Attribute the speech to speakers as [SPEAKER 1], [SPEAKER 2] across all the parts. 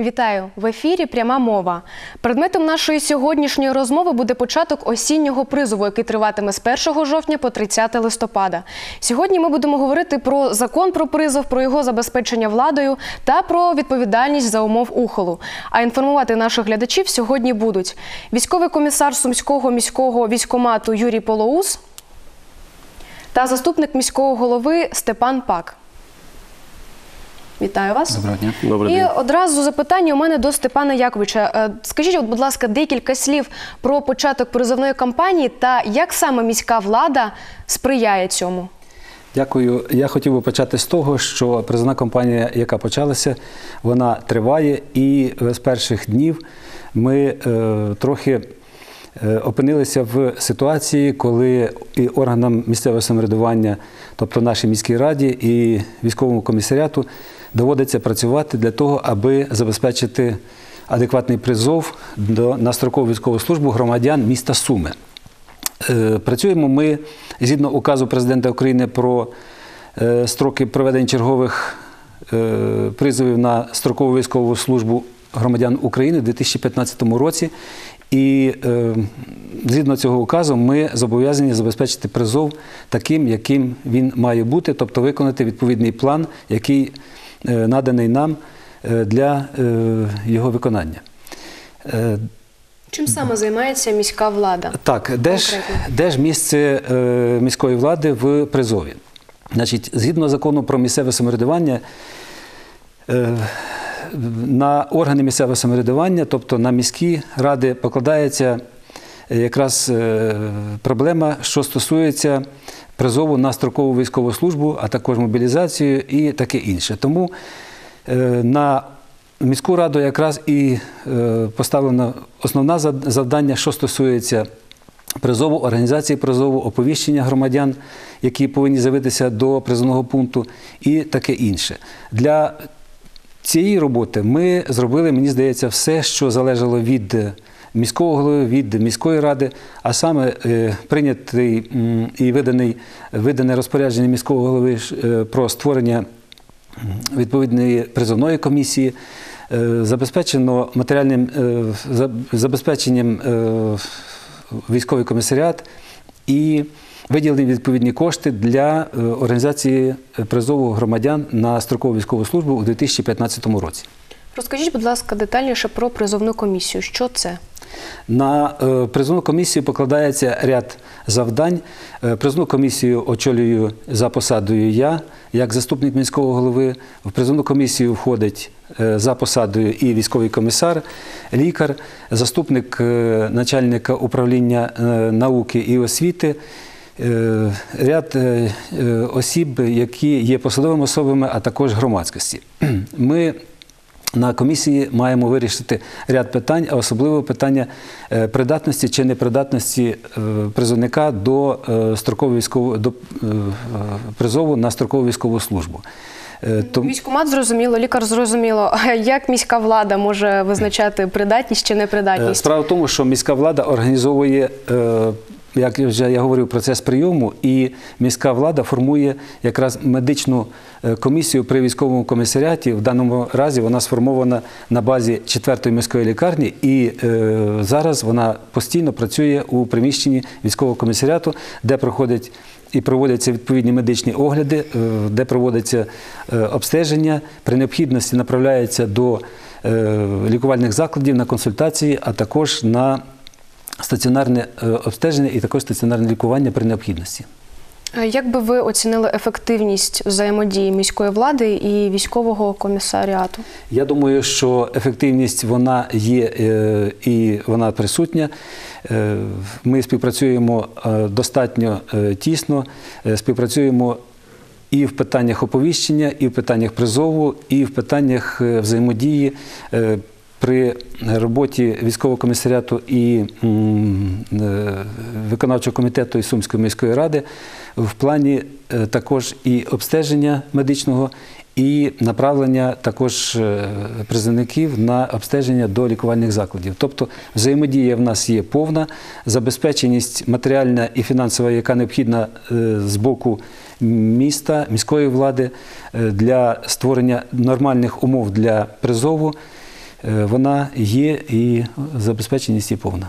[SPEAKER 1] Вітаю в ефірі. Пряма мова. Предметом нашої сьогоднішньої розмови буде початок осіннього призову, який триватиме з 1 жовтня по 30 листопада. Сьогодні ми будемо говорити про закон про призов, про його забезпечення владою та про відповідальність за умов ухолу. А інформувати наших глядачів сьогодні будуть військовий комісар Сумського міського військомату Юрій Полоус та заступник міського голови Степан Пак. Вітаю вас.
[SPEAKER 2] Доброго дня.
[SPEAKER 3] Добрий
[SPEAKER 1] І
[SPEAKER 3] день.
[SPEAKER 1] одразу запитання у мене до Степана Яковича. Е, Скажіть, от, будь ласка, декілька слів про початок призовної кампанії та як саме міська влада сприяє цьому?
[SPEAKER 2] Дякую. Я хотів би почати з того, що призовна кампанія, яка почалася, вона триває, і з перших днів ми е, трохи е, опинилися в ситуації, коли і органам місцевого самоврядування, тобто нашій міській раді і військовому комісаріату, доводиться працювати для того, аби забезпечити адекватний призов до на строкову військову службу громадян міста Суми. Е, Працюємо ми згідно указу президента України про е, строки проведення чергових е, призовів на строкову військову службу громадян України у 2015 році. І згідно цього указу ми зобов'язані забезпечити призов таким, яким він має бути, тобто виконати відповідний план, який наданий нам е, для е, його виконання. Е,
[SPEAKER 1] Чим саме займається міська влада?
[SPEAKER 2] так, де ж, де ж місце е, міської влади в призові? Значить, згідно закону про місцеве самоврядування, е, на органи місцевого самоврядування, тобто на міські ради, покладається е, якраз е, проблема, що стосується призову на строкову військову службу, а також мобілізацію і таке інше. Тому е, на міську раду якраз і е, поставлено основне завдання, що стосується призову, організації призову, оповіщення громадян, які повинні з'явитися до призовного пункту, і таке інше. Для цієї роботи ми зробили, мені здається, все, що залежало від міського голови, від міської ради, а саме е, прийнятий і виданий, видане розпорядження міського голови е, про створення відповідної призовної комісії. е, Забезпечено матеріальним забезпеченням військовий комісаріат і виділені відповідні кошти для організації призову громадян на строкову військову службу у 2015 році.
[SPEAKER 1] Розкажіть, будь ласка, детальніше про призовну комісію. Що це?
[SPEAKER 2] На е, призовну комісію покладається ряд завдань. Е, Призовну комісію очолюю за посадою я, як заступник міського голови. В призовну комісію входить е, за посадою і військовий комісар, лікар, заступник начальника управління науки і освіти. Ряд осіб, які є посадовими особами, а також громадськості. Ми на комісії маємо вирішити ряд питань, а особливо питання е, придатності чи непридатності е, призовника до е, строкової військової до призову на строкову військову службу.
[SPEAKER 1] Військкомат зрозуміло, лікар зрозуміло. Як міська влада може визначати придатність чи непридатність?
[SPEAKER 2] Справа в тому, що міська влада організовує, як вже я говорив, процес прийому, і міська влада формує якраз медичну е, комісію при військовому комісаріаті. В даному разі вона сформована на базі 4-ї міської лікарні, і е, зараз вона постійно працює у приміщенні військового комісаріату, де проходить. І проводяться відповідні медичні огляди, е, де проводиться е, обстеження, при необхідності направляється до лікувальних закладів на консультації, а також на стаціонарне е, обстеження і також стаціонарне лікування при необхідності.
[SPEAKER 1] Як би ви оцінили ефективність взаємодії міської влади і військового комісаріату?
[SPEAKER 2] Я думаю, що ефективність вона є е, і вона присутня. Е, Ми співпрацюємо достатньо тісно, співпрацюємо і в питаннях оповіщення, і в питаннях призову, і в питаннях взаємодії. При роботі військового комісаріату і е, виконавчого комітету і Сумської міської ради в плані е, також і обстеження медичного, і направлення також е, призовників на обстеження до лікувальних закладів. Тобто взаємодія в нас є повна, забезпеченість матеріальна і фінансова, яка необхідна з боку міста, міської влади для створення нормальних умов для призову. Е, вона є і забезпеченість є повна.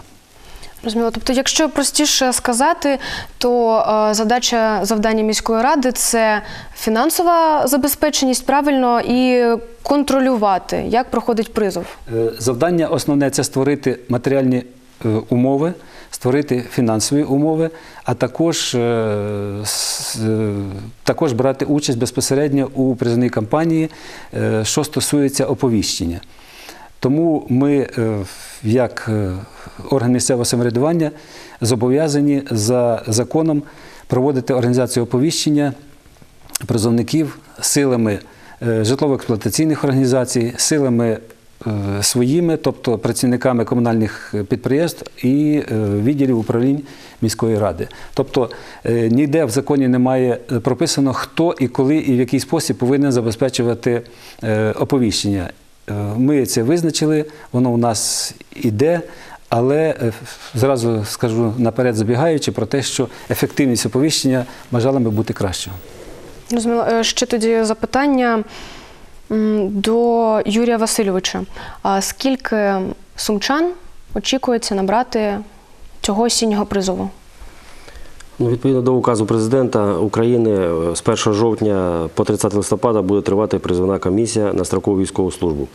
[SPEAKER 1] Розуміло. Тобто, якщо простіше сказати, то е, задача завдання міської ради це фінансова забезпеченість правильно і контролювати, як проходить призов.
[SPEAKER 2] Е, Завдання основне це створити матеріальні е, умови, створити фінансові умови, а також, е, с- е, також брати участь безпосередньо у призовній кампанії, е, що стосується оповіщення. Тому ми, е, як е, орган місцевого самоврядування, зобов'язані за законом проводити організацію оповіщення призовників силами е, житлово-експлуатаційних організацій, силами своїми, тобто працівниками комунальних підприємств і відділів управлінь міської ради. Тобто ніде в законі немає прописано, хто і коли і в який спосіб повинен забезпечувати оповіщення. Е, Ми це визначили, воно у нас іде. Але е, зразу скажу наперед забігаючи про те, що ефективність оповіщення бажала би бути кращою.
[SPEAKER 1] Розуміло. Е, Ще тоді запитання до Юрія Васильовича. А скільки сумчан очікується набрати цього осіннього призову?
[SPEAKER 3] Ну, відповідно до указу президента України е, з 1 жовтня по 30 листопада буде тривати призовна комісія на строкову військову службу.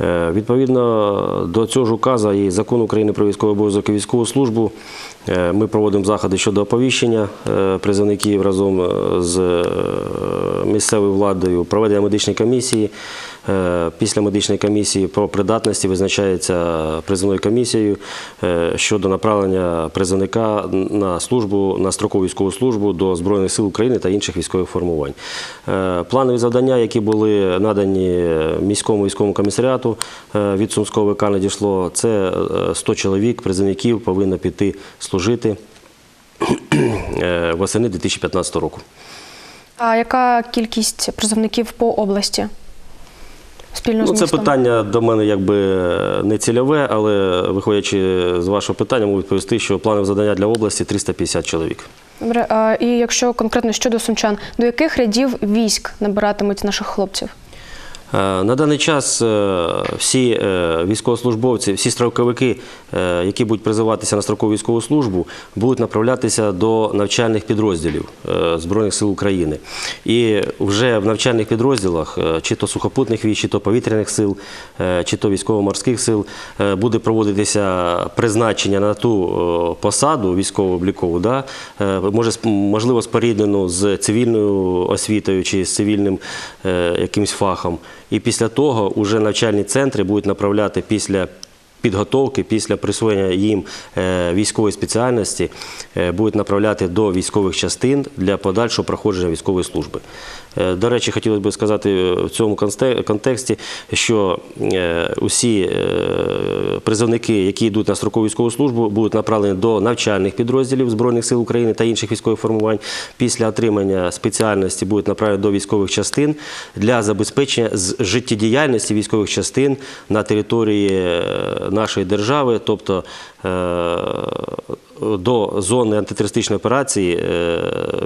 [SPEAKER 3] Е, Відповідно до цього ж указу і закон України про військовий обов'язок і військову службу ми проводимо заходи щодо оповіщення е, призовників разом е, з е, місцевою владою, проведення медичної комісії. Е, Після медичної комісії про придатності визначається призовною комісією е, щодо направлення призовника на службу на строкову військову службу до Збройних сил України та інших військових формувань. Е, Планові завдання, які були надані міському військовому комісаріату е, від Сумського ВК надійшло, це е, 100 чоловік призовників повинно піти служити е, восени 2015 року.
[SPEAKER 1] А яка кількість призовників по області? Спільно
[SPEAKER 3] Ну,
[SPEAKER 1] з
[SPEAKER 3] це питання до мене якби не цільове, але виходячи з вашого питання, можу відповісти, що планове завдання для області 350 чоловік.
[SPEAKER 1] Добре, а, і якщо конкретно щодо сумчан, до яких рядів військ набиратимуть наших хлопців?
[SPEAKER 3] Е, На даний час е, всі е, військовослужбовці, всі строковики, які будуть призиватися на строкову військову службу, будуть направлятися до навчальних підрозділів Збройних сил України. І вже в навчальних підрозділах, чи то сухопутних військ, чи то повітряних сил, чи то військово-морських сил, буде проводитися призначення на ту посаду військово-облікову, да? можливо, споріднену з цивільною освітою чи з цивільним якимсь фахом. І після того вже навчальні центри будуть направляти після підготовки, після присвоєння їм е, військової спеціальності, е, будуть направляти до військових частин для подальшого проходження військової служби. Е, До речі, хотілося б сказати в цьому контексті, що е, усі е, призовники, які йдуть на строкову військову службу, будуть направлені до навчальних підрозділів Збройних сил України та інших військових формувань. Після отримання спеціальності будуть направлені до військових частин для забезпечення життєдіяльності військових частин на території нашої держави, тобто до зони антитерористичної операції е,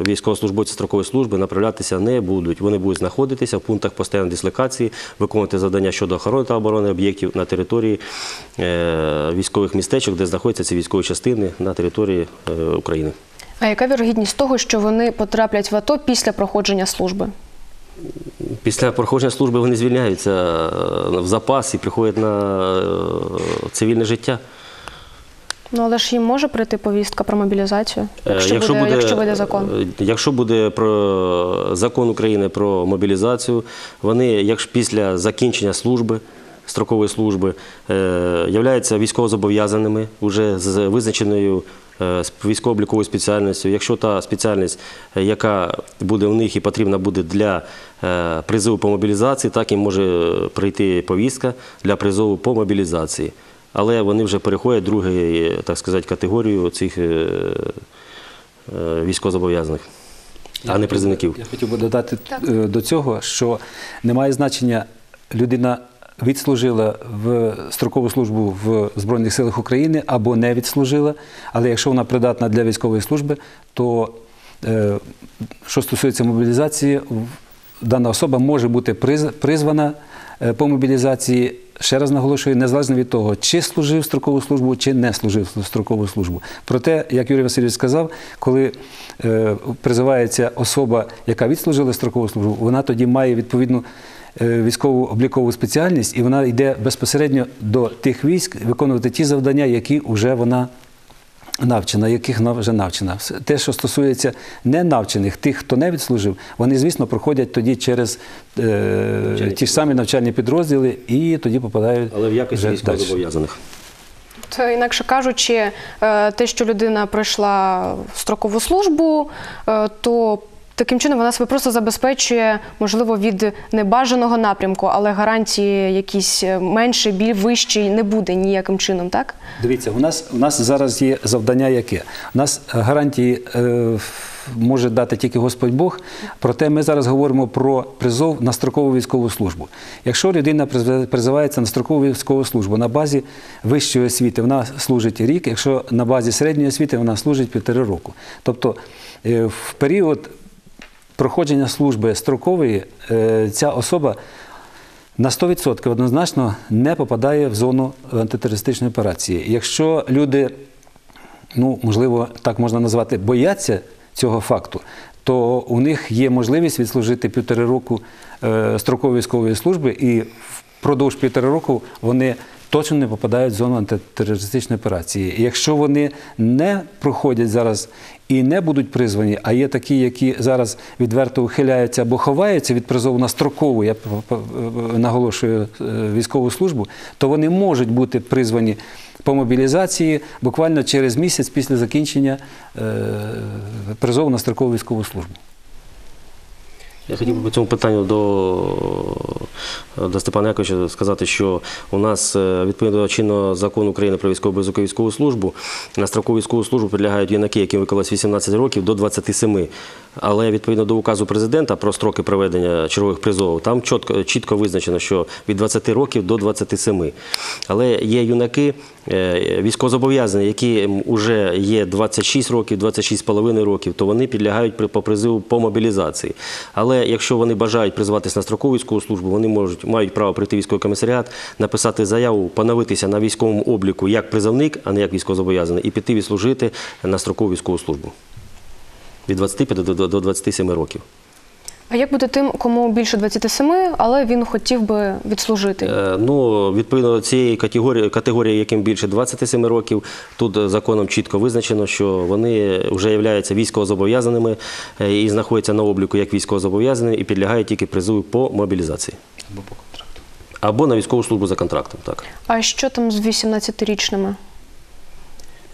[SPEAKER 3] військовослужбовці строкової служби направлятися не будуть. Вони будуть знаходитися в пунктах постійної дислокації, виконувати завдання щодо охорони та оборони об'єктів на території е, військових містечок, де знаходяться ці військові частини на території е, України.
[SPEAKER 1] А яка вірогідність того, що вони потраплять в АТО після проходження служби?
[SPEAKER 3] Після проходження служби вони звільняються е, в запас і приходять на е, цивільне життя.
[SPEAKER 1] Ну але ж їм може прийти повістка про мобілізацію,
[SPEAKER 3] Е,
[SPEAKER 1] якщо, буде, якщо вийде закон.
[SPEAKER 3] е, Якщо буде про закон України про мобілізацію, вони, якщо після закінчення служби, строкової служби, е, являються військовозобов'язаними вже з визначеною військово-обліковою спеціальністю. Якщо та спеціальність, яка буде в них і потрібна буде для призову по мобілізації, так їм може прийти повістка для призову по мобілізації. Але вони вже переходять в другу, так сказати, категорію цих е, е, військовозобов'язаних, а не призовників.
[SPEAKER 2] Я хотів би додати е, до цього, що немає значення, людина відслужила в строкову службу в Збройних силах України або не відслужила, але якщо вона придатна для військової служби, то що стосується мобілізації, дана особа може бути призвана по мобілізації. Ще раз наголошую, незалежно від того, чи служив строкову службу, чи не служив строкову службу. Проте, як Юрій Васильович сказав, коли е, призивається особа, яка відслужила строкову службу, вона тоді має відповідну е, військову облікову спеціальність, і вона йде безпосередньо до тих військ виконувати ті завдання, які вже вона навчена, яких вже навчена. Все- Те, що стосується ненавчених, тих, хто не відслужив, вони, звісно, проходять тоді через е, ті ж самі навчальні підрозділи і тоді попадають.
[SPEAKER 3] Але в якості військовозобов'язаних.
[SPEAKER 1] Це, інакше кажучи, е, те, що людина пройшла строкову службу, е, то таким чином вона себе просто забезпечує, можливо, від небажаного напрямку, але гарантії якісь е, менші, біль вищі не буде ніяким чином, так?
[SPEAKER 2] Дивіться, у нас, у нас зараз є завдання яке? У нас гарантії е, може дати тільки Господь Бог, проте ми зараз говоримо про призов на строкову військову службу. Якщо людина призивається на строкову військову службу на базі вищої освіти, вона служить рік, якщо на базі середньої освіти вона служить півтори року. Тобто е, в період проходження служби строкової е, ця особа на 100% однозначно не попадає в зону антитерористичної операції. Якщо люди, ну можливо, так можна назвати, бояться цього факту, то у них є можливість відслужити півтори року е, строкової військової служби, і впродовж півтора року вони точно не попадають в зону антитерористичної операції. І якщо вони не проходять зараз і не будуть призвані, а є такі, які зараз відверто ухиляються або ховаються від призову на строкову, я п- наголошую е, військову службу, то вони можуть бути призвані по мобілізації буквально через місяць після закінчення е, призову на строкову військову службу.
[SPEAKER 3] Я хотів би по цьому питанню до, до Степана Яковича сказати, що у нас е, відповідно до чинного закону України про військову безпеку військову службу на строкову військову службу підлягають юнаки, яким виконалось 18 років до 27. Але відповідно до указу президента про строки проведення чергових призовів, там чітко, чітко визначено, що від 20 років до 27. Але є юнаки військовозобов'язані, які вже є 26 років, 26,5 років, то вони підлягають по призиву по мобілізації. Але якщо вони бажають призватися на строкову військову службу, вони можуть мають право прийти в військовий комісаріат, написати заяву, поновитися на військовому обліку як призовник, а не як військовозобов'язаний, і піти відслужити на строкову військову службу від 25 до- до, до 27 років.
[SPEAKER 1] А як буде тим, кому більше 27, але він хотів би відслужити?
[SPEAKER 3] Е, Ну, відповідно до цієї категорії, категорії, яким більше 27 років, тут законом чітко визначено, що вони вже являються військовозобов'язаними е, і знаходяться на обліку як військовозобов'язані і підлягають тільки призову по мобілізації.
[SPEAKER 2] Або по контракту.
[SPEAKER 3] Або на військову службу за контрактом. Так.
[SPEAKER 1] А що там з 18-річними?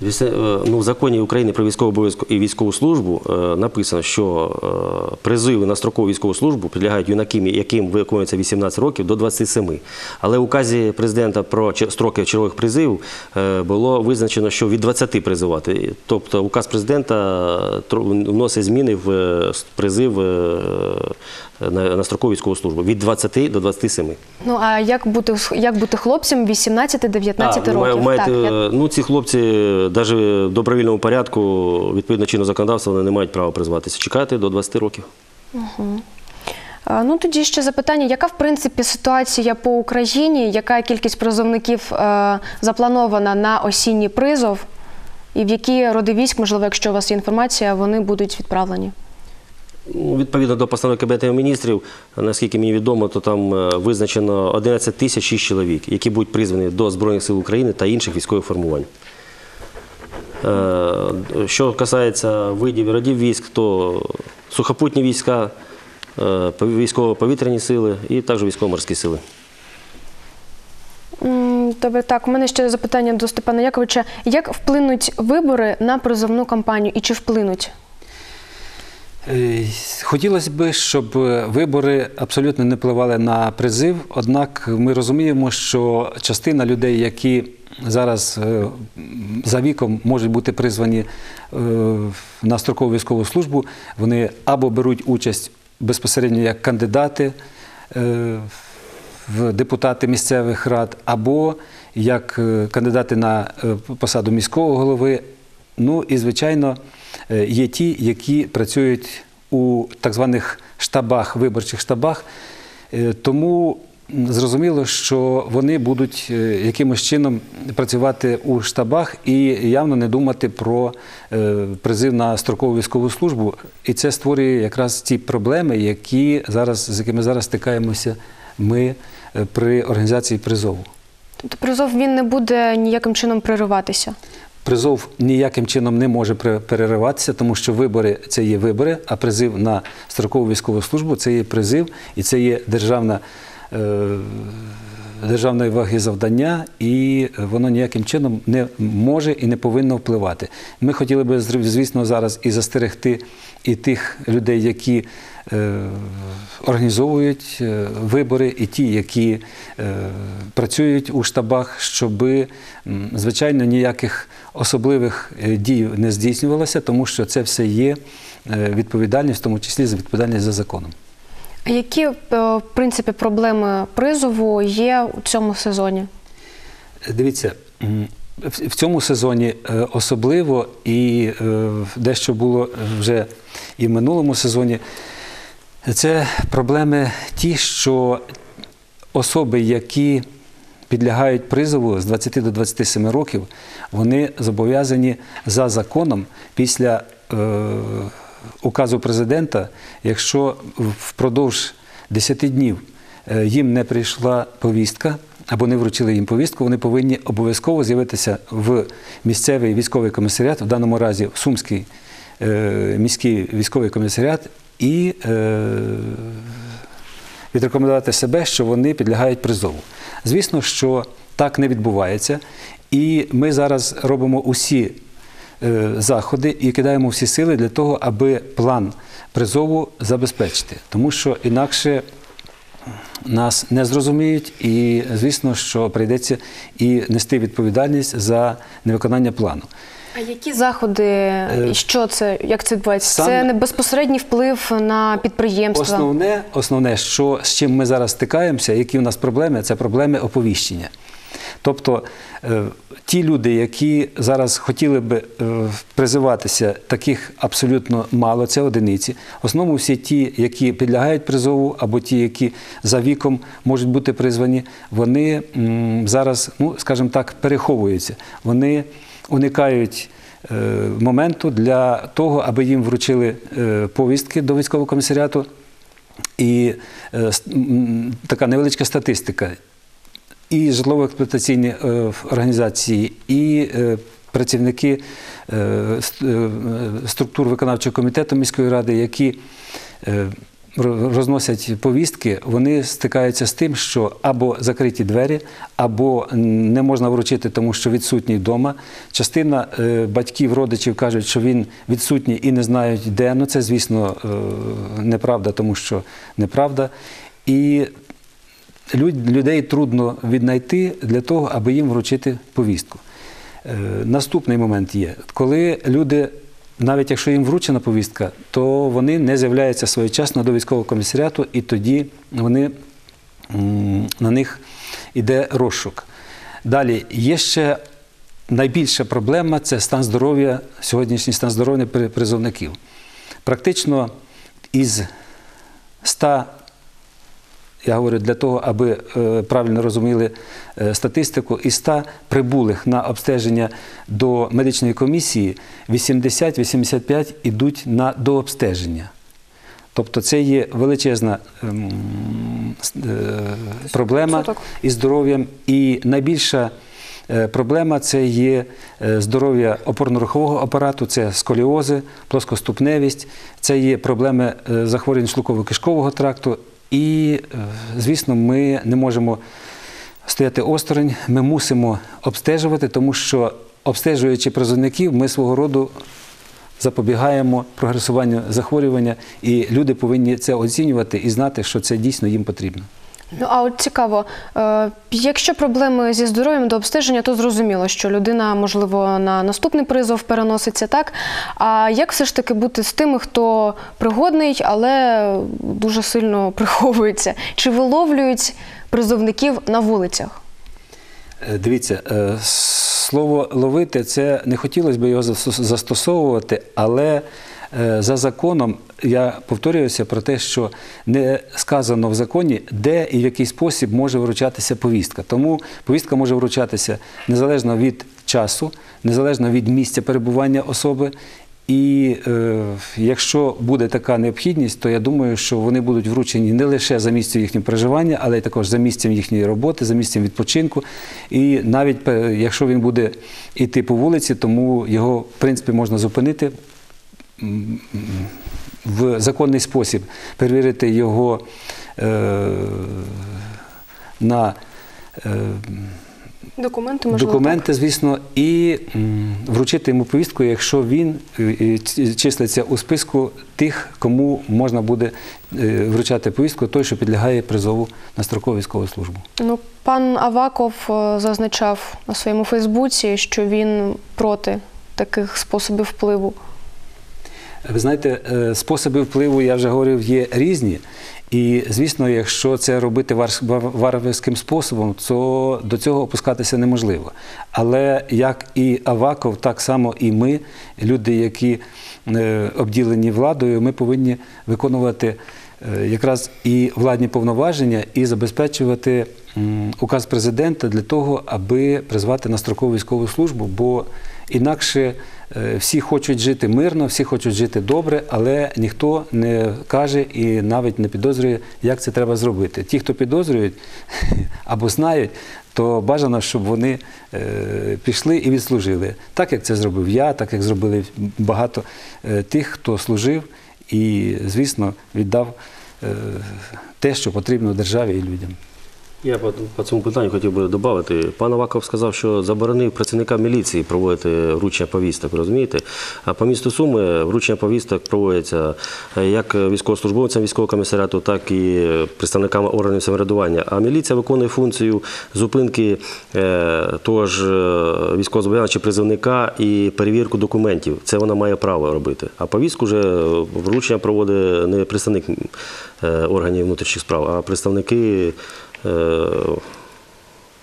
[SPEAKER 3] Е, Ну, в законі України про військову обов'язку і військову службу е, написано, що е, призиви на строкову військову службу підлягають юнакам, яким виконується 18 років до 27. Але в указі президента про строки чергових призивів було визначено, що від 20 призивати. Тобто указ президента вносить зміни в призив на, строкову військову службу від 20 до 27.
[SPEAKER 1] Ну а як бути як бути хлопцям 18-19 років?
[SPEAKER 3] маєте,
[SPEAKER 1] Так, я-
[SPEAKER 3] ну, ці хлопці навіть в добровільному порядку, відповідно чинного законодавства, вони не мають права призватися. Чекати до 20 років.
[SPEAKER 1] А, Ну тоді ще запитання: яка в принципі ситуація по Україні? Яка кількість призовників е, запланована на осінній призов? І в які роди військ, можливо, якщо у вас є інформація, вони будуть відправлені?
[SPEAKER 3] Ну, Відповідно до постанови Кабінету міністрів, наскільки мені відомо, то там е, визначено 11 тисяч 6 чоловік, які будуть призвані до Збройних сил України та інших військових формувань. Е, Що касається видів і родів військ, то сухопутні війська, е, військово-повітряні сили і також військово-морські сили.
[SPEAKER 1] Добре, так. У мене ще запитання до Степана Яковича. Як вплинуть вибори на призовну кампанію і чи вплинуть?
[SPEAKER 2] Е, Хотілося б, щоб вибори абсолютно не впливали на призив, однак ми розуміємо, що частина людей, які зараз е, за віком можуть бути призвані е, на строкову військову службу, вони або беруть участь безпосередньо як кандидати в депутати місцевих рад, або як кандидати на посаду міського голови. Ну і, звичайно, є ті, які працюють у так званих штабах, виборчих штабах. Е, Тому зрозуміло, що вони будуть е, якимось чином працювати у штабах і явно не думати про е, призив на строкову військову службу. І це створює якраз ті проблеми, які зараз, з якими зараз стикаємося ми е, при організації призову.
[SPEAKER 1] Тобто призов він не буде ніяким чином пририватися.
[SPEAKER 2] Призов ніяким чином не може перериватися, тому що вибори це є вибори, а призив на строкову військову службу це є призив, і це є державна, е, державної ваги завдання, і воно ніяким чином не може і не повинно впливати. Ми хотіли би, звісно, зараз і застерегти і тих людей, які організовують е, вибори, і ті, які е, працюють у штабах, щоб, звичайно, ніяких особливих е, дій не здійснювалося, тому що це все є е, відповідальність, в тому числі за відповідальність за законом.
[SPEAKER 1] Які е, в принципі проблеми призову є у цьому сезоні?
[SPEAKER 2] Дивіться, в цьому сезоні е, особливо і е, дещо було вже і в минулому сезоні. Це проблеми ті, що особи, які підлягають призову з 20 до 27 років, вони зобов'язані за законом після е, указу президента, якщо впродовж 10 днів е, їм не прийшла повістка або не вручили їм повістку, вони повинні обов'язково з'явитися в місцевий військовий комісаріат, в даному разі в Сумський е, міський військовий комісаріат, і е, відрекомендувати себе, що вони підлягають призову. Звісно, що так не відбувається, і ми зараз робимо усі е, заходи і кидаємо всі сили для того, аби план призову забезпечити, тому що інакше нас не зрозуміють, і звісно, що прийдеться і нести відповідальність за невиконання плану.
[SPEAKER 1] А які заходи, що це, як це відбувається?
[SPEAKER 2] Сам...
[SPEAKER 1] Це не безпосередній вплив на підприємства.
[SPEAKER 2] Основне, основне, що з чим ми зараз стикаємося, які у нас проблеми, це проблеми оповіщення. Тобто е, ті люди, які зараз хотіли би е, призиватися, таких абсолютно мало, це одиниці. В основному всі ті, які підлягають призову, або ті, які за віком можуть бути призвані, вони зараз, ну скажімо так, переховуються. Вони уникають е, моменту для того, аби їм вручили повістки до військового комісаріату. І така невеличка статистика. І житлово-експлуатаційні е, організації, і е, працівники е, ст- структур виконавчого комітету міської ради, які розносять повістки, вони стикаються з тим, що або закриті двері, або не можна вручити, тому що відсутній вдома. Частина батьків, родичів кажуть, що він відсутній і не знають де. Ну це, звісно, неправда, тому що неправда. І людей трудно віднайти для того, аби їм вручити повістку. Е, Наступний момент є, коли люди, навіть якщо їм вручена повістка, то вони не з'являються своєчасно до військового комісаріату, і тоді вони, на них йде розшук. Далі є ще найбільша проблема це стан здоров'я, сьогоднішній стан здоров'я призовників. Практично із 100 я говорю для того, аби е, правильно розуміли е, статистику, із 100 прибулих на обстеження до медичної комісії 80-85 ідуть на дообстеження. Тобто це є величезна ем, е, проблема із здоров'ям. І найбільша проблема це є здоров'я опорно-рухового апарату, це сколіози, плоскоступневість, це є проблеми захворювань шлунково-кишкового тракту. І, е, звісно, ми не можемо стояти осторонь, ми мусимо обстежувати, тому що обстежуючи призовників, ми свого роду запобігаємо прогресуванню захворювання, і люди повинні це оцінювати і знати, що це дійсно їм потрібно.
[SPEAKER 1] Ну а от цікаво, е, якщо проблеми зі здоров'ям до обстеження, то зрозуміло, що людина, можливо, на наступний призов переноситься так. А як все ж таки бути з тими, хто пригодний, але дуже сильно приховується? Чи виловлюють призовників на вулицях?
[SPEAKER 2] Е, Дивіться, е, слово ловити це не хотілося б його застосовувати, але за законом я повторююся про те, що не сказано в законі, де і в який спосіб може вручатися повістка. Тому повістка може вручатися незалежно від часу, незалежно від місця перебування особи. І е, якщо буде така необхідність, то я думаю, що вони будуть вручені не лише за місцем їхнього проживання, але й також за місцем їхньої роботи, за місцем відпочинку. І навіть е, якщо він буде йти по вулиці, тому його в принципі можна зупинити в законний спосіб, перевірити його е, на е,
[SPEAKER 1] Документи можливо.
[SPEAKER 2] документи, звісно, і вручити йому повістку, якщо він е, числиться у списку тих, кому можна буде е, вручати повістку, той, що підлягає призову на строкову військову службу.
[SPEAKER 1] Ну, пан Аваков е, зазначав на своєму Фейсбуці, що він проти таких способів впливу.
[SPEAKER 2] Ви знаєте, е, способи впливу, я вже говорив, є різні. І, звісно, якщо це робити вар- вар- варварським способом, то до цього опускатися неможливо. Але як і Аваков, так само і ми, люди, які е, обділені владою, ми повинні виконувати е, якраз і владні повноваження, і забезпечувати указ президента для того, аби призвати на строкову військову службу, бо інакше всі хочуть жити мирно, всі хочуть жити добре, але ніхто не каже і навіть не підозрює, як це треба зробити. Ті, хто підозрюють або знають, то бажано, щоб вони е, пішли і відслужили. Так як це зробив я, так як зробили багато е, тих, хто служив і, звісно, віддав е, те, що потрібно державі і людям.
[SPEAKER 3] Я по, по цьому питанню хотів би додати. Пан Аваков сказав, що заборонив працівникам міліції проводити вручення повісток, розумієте? А по місту Суми вручення повісток проводиться е, як військовослужбовцям військового комісаріату, так і представникам органів самоврядування. А міліція виконує функцію зупинки е, того ж е, військовозобов'язаного чи призовника і перевірку документів. Це вона має право робити. А повістку вже вручення проводить не представник органів внутрішніх справ, а представники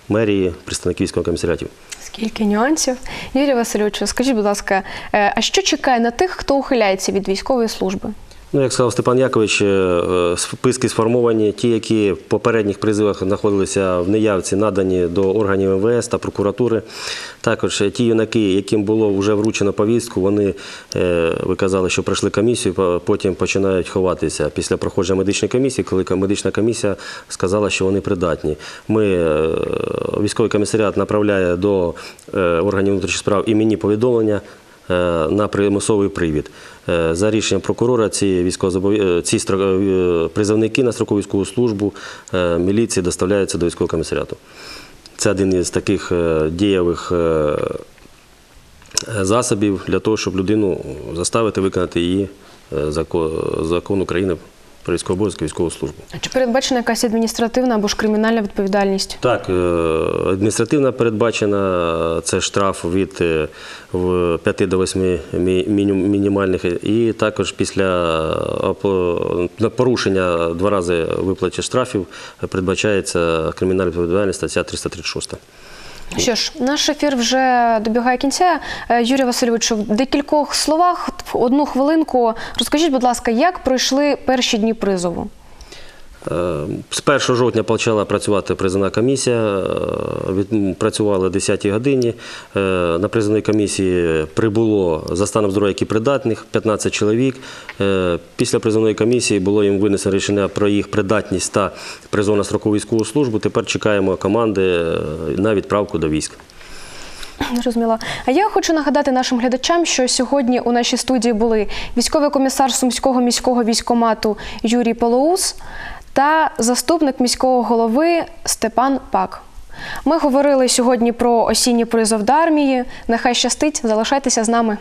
[SPEAKER 3] мерії, представників військових комісаріатів.
[SPEAKER 1] Скільки нюансів. Юрій Васильовичу, скажіть, будь ласка, е, а що чекає на тих, хто ухиляється від військової служби?
[SPEAKER 3] Ну, як сказав Степан Якович, е, е, списки сформовані, ті, які в попередніх призивах знаходилися в неявці, надані до органів МВС та прокуратури. Також е, ті юнаки, яким було вже вручено повістку, вони ви казали, що пройшли комісію, потім починають ховатися після проходження медичної комісії, коли медична комісія сказала, що вони придатні. Ми військовий комісаріат направляє до органів внутрішніх справ і мені повідомлення. Е, На примусовий привід Е, за рішенням прокурора ці військовозобов'я- е, ці призовники на строкову військову службу міліції доставляються до військового комісаріату. Це один із таких дієвих засобів для того, щоб людину заставити виконати її закон, закон України про і військову службу.
[SPEAKER 1] А Чи передбачена якась адміністративна або ж кримінальна відповідальність?
[SPEAKER 3] Так, е, адміністративна передбачена це штраф від е, 5 до 8 мінімальних, і також після порушення два рази виплаті штрафів передбачається кримінальна відповідальність стаття 336.
[SPEAKER 1] Що ж, наш ефір вже добігає кінця. Е, Юрій Васильовичу, в декількох словах, одну хвилинку, розкажіть, будь ласка, як пройшли перші дні призову?
[SPEAKER 3] З 1 жовтня почала працювати призовна комісія. е, Працювали о 10 годині. Е, На призовній комісії прибуло за станом здоров'я які придатних 15 чоловік. Е, Після призовної комісії було їм винесено рішення про їх придатність та призов на строкову військову службу. Тепер чекаємо команди на відправку до військ.
[SPEAKER 1] Зрозуміло. А я хочу нагадати нашим глядачам, що сьогодні у нашій студії були військовий комісар Сумського міського військомату Юрій Полоус та заступник міського голови Степан Пак. Ми говорили сьогодні про осінній призов до армії. Нехай щастить, залишайтеся з нами.